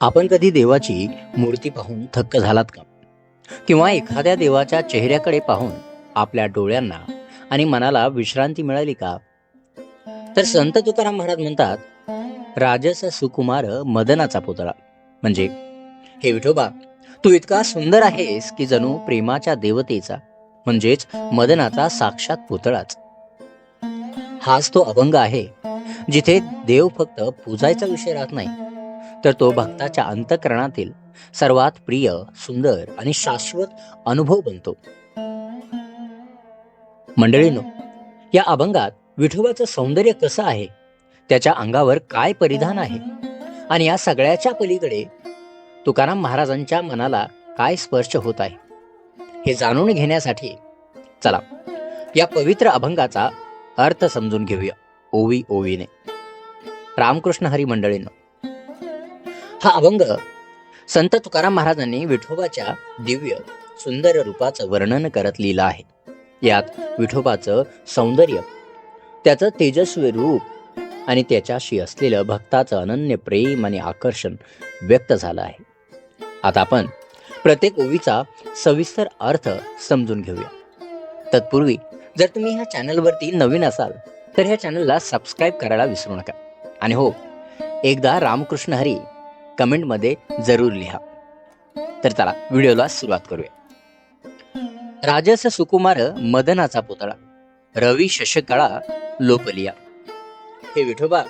आपण कधी देवाची मूर्ती पाहून थक्क झालात का? किंवा एखाद्या देवाच्या चेहऱ्याकडे पाहून आपल्या डोळ्यांना आणि मनाला विश्रांती मिळाली का? तर संत तुकाराम महाराज म्हणतात राजस सुकुमार मदनाचा पुतळा. म्हणजे हे विठोबा तू इतका सुंदर आहेस की जणू प्रेमाच्या देवतेचा म्हणजेच मदनाचा साक्षात पुतळाच. हाच तो अभंग आहे जिथे देव फक्त पूजायचा विषय राहत नाही तर तो भक्ताच्या अंतकरणातील सर्वात प्रिय सुंदर आणि शाश्वत अनुभव बनतो. मंडळीनो या अभंगात विठोबाचं सौंदर्य कसं आहे? त्याच्या अंगावर काय परिधान आहे? आणि या सगळ्याच्या पलीकडे तुकाराम महाराजांच्या मनाला काय स्पर्श होत आहे? हे जाणून घेण्यासाठी चला या पवित्र अभंगाचा अर्थ समजून घेऊया. ओवी ओवीने. रामकृष्ण हरी मंडळींनो हा अभंग संत तुकाराम महाराजांनी विठोबाच्या दिव्य सुंदर रूपाचं वर्णन करत लिहिलं आहे. यात विठोबाचं सौंदर्य त्याचं तेजस्वी रूप आणि त्याच्याशी असलेलं भक्ताचं अनन्य प्रेम आणि आकर्षण व्यक्त झालं आहे. आता आपण प्रत्येक ओवीचा सविस्तर अर्थ समजून घेऊया. तत्पूर्वी जर तुम्ही ह्या चॅनलवरती नवीन असाल तर ह्या चॅनलला सबस्क्राईब करायला विसरू नका. आणि हो एकदा रामकृष्ण हरी कमेंटमध्ये जरूर लिहा. तर चला व्हिडिओला सुरुवात करूया. राजस सुकुमार मदनाचा पुतळा रवी शशकळा लोपलिया. हे विठोबा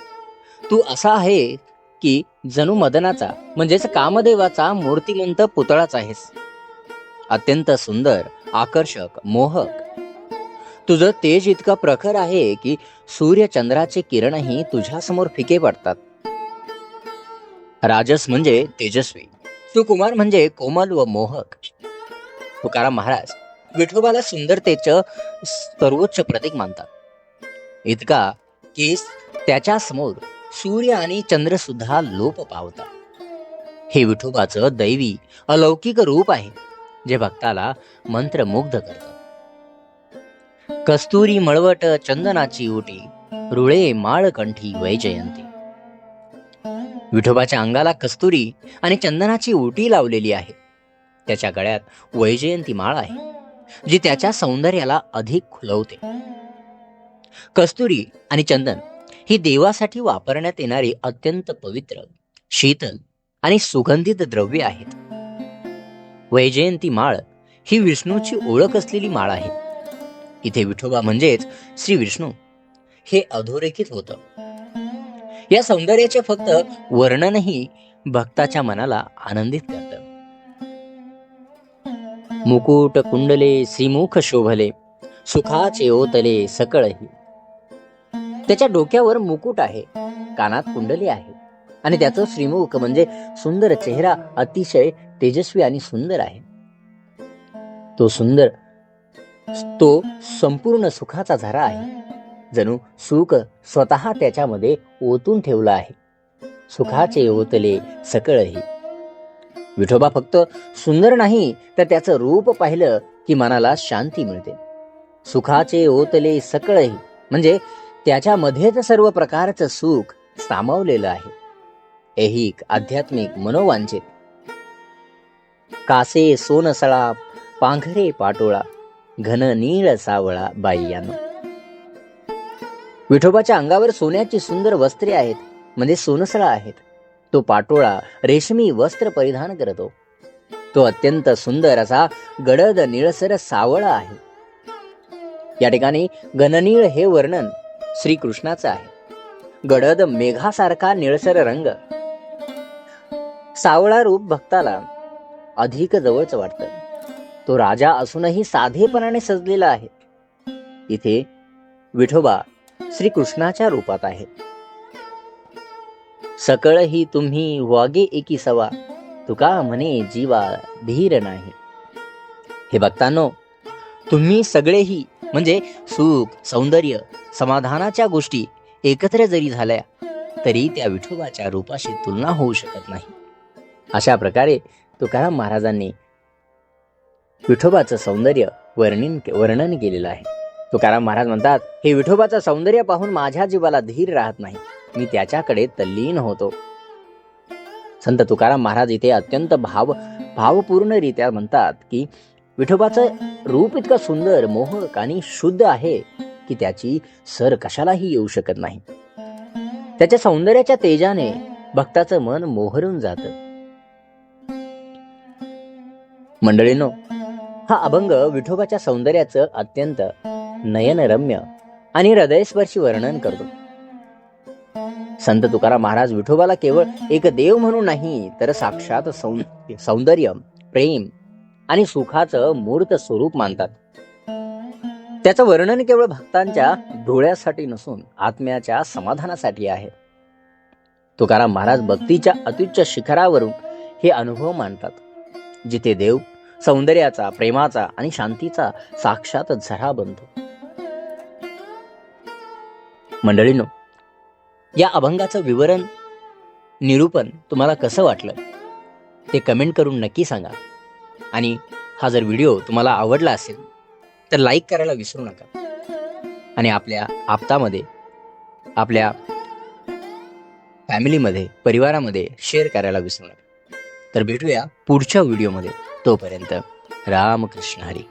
तू असा आहे की जणू मदनाचा म्हणजेच कामदेवाचा मूर्तिमंत पुतळाच आहेस. अत्यंत सुंदर आकर्षक मोहक. तुझं तेज इतकं प्रखर आहे की सूर्यचंद्राचे किरणही तुझ्यासमोर फिके पडतात. राजस म्हणजे तेजस्वी सुकुमार म्हणजे कोमल व मोहक. तुकाराम महाराज विठोबाला सुंदरतेचं सर्वोच्च प्रतीक मानतात. इतका की त्याच्यासमोर सूर्य आणि चंद्र सुद्धा लोप पावतात. हे विठोबाचं दैवी अलौकिक रूप आहे जे भक्ताला मंत्रमुग्ध करत. कस्तुरी मळवट चंदनाची उटी रुळे माळकंठी वैजयंती. विठोबाच्या अंगाला कस्तुरी आणि चंदनाची उटी लावलेली आहे. त्याच्या गळ्यात वैजयंती माळ आहे जी त्याच्या सौंदर्याला अधिक खुलवते. कस्तुरी आणि चंदन ही देवासाठी वापरण्यात येणारी अत्यंत पवित्र शीतल आणि सुगंधित द्रव्य आहेत. वैजयंती माळ ही विष्णूची ओळख असलेली माळ आहे. इथे विठोबा म्हणजेच श्री विष्णू हे अधोरेखित होतं. या सौंदर्याचे फक्त वर्णनही भक्ताच्या मनाला आनंदित करतं. मुकुट कुंडले श्रीमुख शोभले सुखाचे ओतले सकळही. त्याच्या डोक्यावर मुकुट आहे कानात कुंडली आहे आणि त्याचं श्रीमुख म्हणजे सुंदर चेहरा अतिशय तेजस्वी आणि सुंदर आहे. तो सुंदर तो संपूर्ण सुखाचा झरा आहे. जणू सुख स्वतः त्याच्यामध्ये ओतून ठेवलं आहे. सुखाचे ओतले सकळही. विठोबा फक्त सुंदर नाही तर त्याचं रूप पाहिलं की मनाला शांती मिळते. सुखाचे ओतले सकळही म्हणजे त्याच्यामध्येच सर्व प्रकारचं सुख सामावलेलं आहे. ऐहिक आध्यात्मिक मनोवांचित कासे सोनसळा पांघरे पाटोळा घन नीळ सावळा बाईयानो विठोबाच्या अंगावर सोन्याची सुंदर वस्त्रे आहेत म्हणजे सोनसळा आहेत. तो पाटोळा रेशमी वस्त्र परिधान करतो. तो अत्यंत सुंदर असा गडद निळसर सावळा आहे. या ठिकाणी गणनीळ हे वर्णन श्रीकृष्णाचं आहे. गडद मेघासारखा निळसर रंग. सावळा रूप भक्ताला अधिक जवळच वाटतं. तो राजा असूनही साधेपणाने सजलेला आहे. इथे विठोबा श्रीकृष्णाच्या रूपात आहे. सकळ ही तुम्ही वागे एकी सवा तुका म्हणे जीवा धीर नाही. हे भक्तांनो तुम्ही सगळेही म्हणजे सुख सौंदर्य समाधानाच्या गोष्टी एकत्र जरी झाल्या तरी त्या विठोबाच्या रूपाशी तुलना होऊ शकत नाही. अशा प्रकारे तुकाराम महाराजांनी विठोबाचं सौंदर्य वर्णन वर्णन केलेलं आहे. तुकाराम महाराज म्हणतात हे विठोबाचं सौंदर्य पाहून माझ्या जीवाला धीर राहत नाही. मी त्याच्याकडे तल्लीन होतो. संत तुकाराम महाराज इथे अत्यंत भाव भावपूर्णरित्या म्हणतात की विठोबाचं रूप इतकं सुंदर मोहक आणि शुद्ध आहे की त्याची सर कशालाही येऊ शकत नाही. त्याच्या सौंदर्याच्या तेजाने भक्ताचं मन मोहरून जात. मंडळींनो हा अभंग विठोबाच्या सौंदर्याचं अत्यंत नयनरम्य आणि हृदयस्पर्शी वर्णन करतो. संत तुकाराम महाराज विठोबाला केवळ एक देव म्हणून नाही तर साक्षात सौंदर्य प्रेम आणि सुखाचं मूर्त स्वरूप मानतात. त्याचं वर्णन केवळ भक्तांच्या डोळ्यासाठी नसून आत्म्याच्या समाधानासाठी आहे. तुकाराम महाराज भक्तीच्या अत्युच्च शिखरावरून हे अनुभव मानतात जिथे देव सौंदर्याचा प्रेमाचा आणि शांतीचा साक्षात झरा बनतो. मंडळींनो या अभंगाचं विवरण निरूपण तुम्हाला कसं वाटलं ते कमेंट करून नक्की सांगा. आणि हा जर व्हिडिओ तुम्हाला आवडला असेल तर लाईक करायला विसरू नका. आणि आपल्या आप्तामध्ये आपल्या फॅमिलीमध्ये परिवारामध्ये शेअर करायला विसरू नका. तर भेटूया पुढच्या व्हिडिओमध्ये. तोपर्यंत रामकृष्ण हरी.